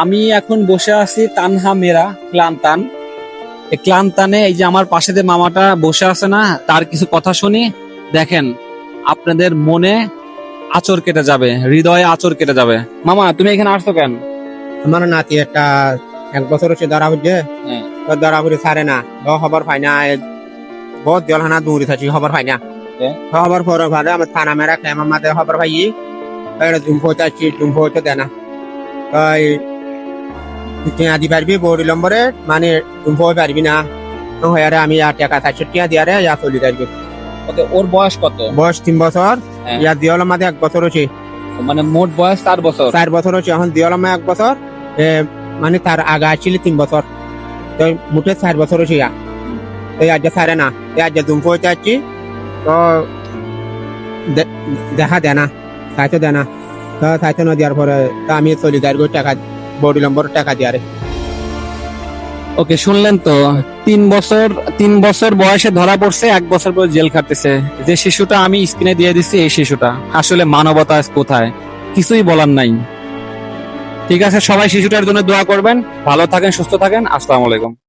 আমি এখন বসে আছি তানহা মেরা ক্লান্তান। ক্লান্তানে এই যে আমার পাশে যে মামাটা বসে আছে না তার কিছু কথা শুনি। দেখেন আপনাদের মনে আচর কেটে যাবে হৃদয়ে আচর কেটে যাবে। মামা তুমি এখানে আসছো কেন? আমার নাতি একটা এক বছর হচ্ছে ধরা হচ্ছে হ্যাঁ। তো ধরা পড়ে ছাড়ে না। খবর পাই না বহুত জলহানা দৌড়ি থাকি খবর পাই না। হ্যাঁ। খবর পরে ভালো আমার থানা মেরা খেয়ে আমার মাঝে খবর পাই এটা জুম ফোতে আসছি জুম দেয় না। তাই টিয়া দি পারবি বড়ি নম্বরে মানে জুম ফোতে পারবি না। তো হয়ে আমি আর টাকা চারশো টিয়া দিয়ে রে ইয়া চলি থাকবে ওকে ওর বয়স কত? বয়স তিন বছর। হ্যাঁ। ইয়া হলো মাঝে এক বছর হচ্ছে। মানে মোট বয়স চার বছর। চার বছর হচ্ছে এখন দিয়ে হলো এক বছর। মানে তার আগা আসছিল তিন বছর। তো মুঠে চার বছর হচ্ছে ইয়া। এই আজ ছাড়ে না। এই আজ দুম পৌঁছে যাচ্ছি তো দে- দেখা দেয় না সাইতে দেয় না তো সাইতে না দেওয়ার পরে তো আমি চলি যাই টাকা বডি নম্বর টাকা দিয়ে ওকে, শুনলেন তো, তিন বছর তিন বছর বয়সে ধরা পড়ছে, এক বছর বয়স জেল খাটতেছে। যে শিশুটা আমি স্ক্রিনে দিয়ে দিচ্ছি এই শিশুটা। আসলে মানবতা কোথায়? কিছুই বলার নাই। ঠিক আছে, সবাই শিশুটার জন্য দোয়া করবেন। ভালো থাকেন, সুস্থ থাকেন। আসসালামু আলাইকুম।